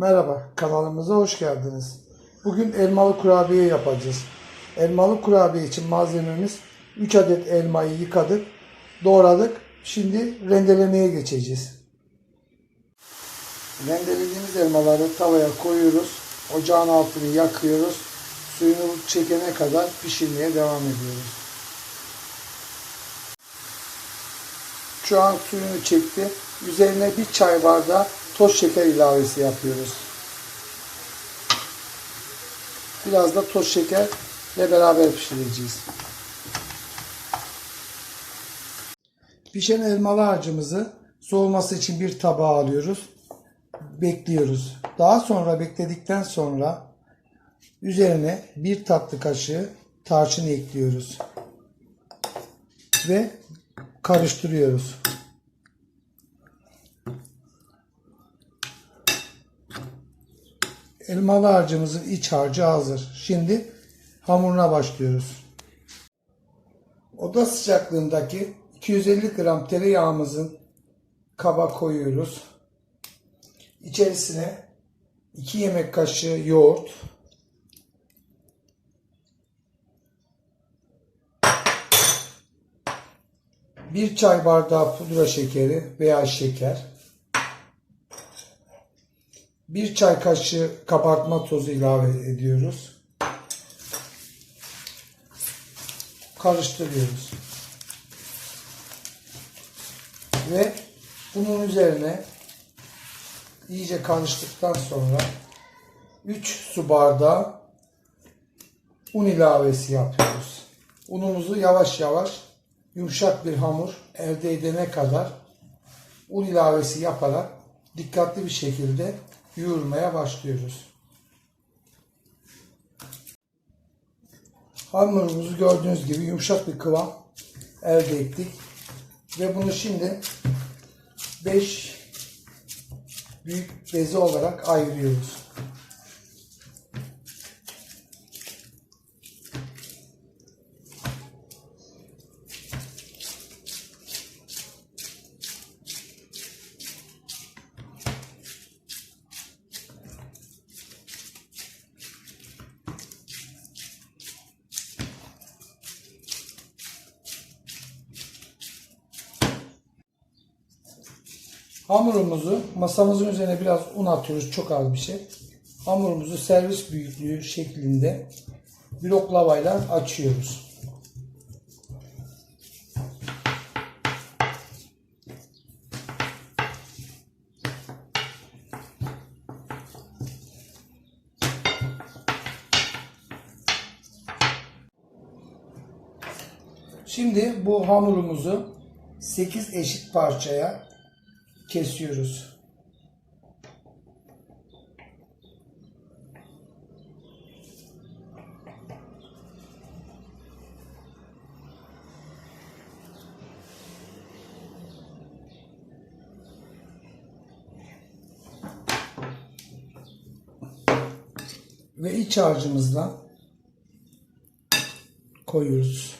Merhaba, kanalımıza hoş geldiniz. Bugün elmalı kurabiye yapacağız. Elmalı kurabiye için malzememiz 3 adet elmayı yıkadık, doğradık. Şimdi rendelemeye geçeceğiz. Rendelediğimiz elmaları tavaya koyuyoruz. Ocağın altını yakıyoruz. Suyunu çekene kadar pişirmeye devam ediyoruz. Şu an suyunu çekti. Üzerine bir çay bardağı toz şeker ilavesi yapıyoruz. Biraz da toz şekerle beraber pişireceğiz. Pişen elmalı harcımızı soğuması için bir tabağa alıyoruz. Bekliyoruz. Daha sonra bekledikten sonra üzerine bir tatlı kaşığı tarçın ekliyoruz. Ve karıştırıyoruz. Elmalı harcımızın iç harcı hazır. Şimdi hamuruna başlıyoruz. Oda sıcaklığındaki 250 gram tereyağımızın kaba koyuyoruz. İçerisine 2 yemek kaşığı yoğurt, bir çay bardağı pudra şekeri veya şeker, bir çay kaşığı kabartma tozu ilave ediyoruz. Karıştırıyoruz. Ve bunun üzerine iyice karıştıktan sonra 3 su bardağı un ilavesi yapıyoruz. Unumuzu yavaş yavaş yumuşak bir hamur elde edene kadar un ilavesi yaparak dikkatli bir şekilde yoğurmaya başlıyoruz. Hamurumuzu gördüğünüz gibi yumuşak bir kıvam elde ettik. Ve bunu şimdi 5 büyük beze olarak ayırıyoruz. Hamurumuzu masamızın üzerine biraz un atıyoruz. Çok az bir şey. Hamurumuzu servis büyüklüğü şeklinde bir oklavayla açıyoruz. Şimdi bu hamurumuzu 8 eşit parçaya kesiyoruz. Ve iç harcımızdan koyuyoruz.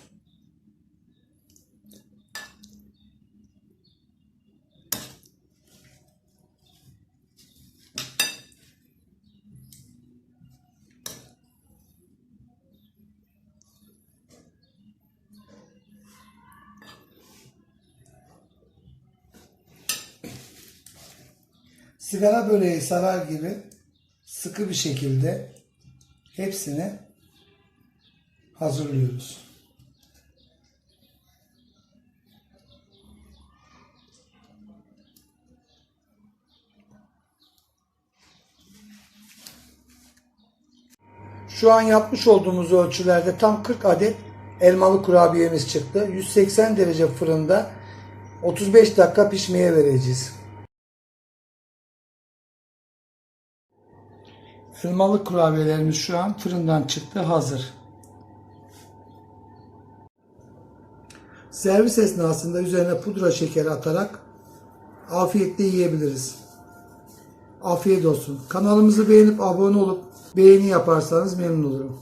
Sigara böreği sarar gibi sıkı bir şekilde hepsini hazırlıyoruz. Şu an yapmış olduğumuz ölçülerde tam 40 adet elmalı kurabiyemiz çıktı. 180 derece fırında 35 dakika pişmeye vereceğiz. Elmalı kurabiyelerimiz şu an fırından çıktı hazır. Servis esnasında üzerine pudra şekeri atarak afiyetle yiyebiliriz. Afiyet olsun. Kanalımızı beğenip abone olup beğeni yaparsanız memnun olurum.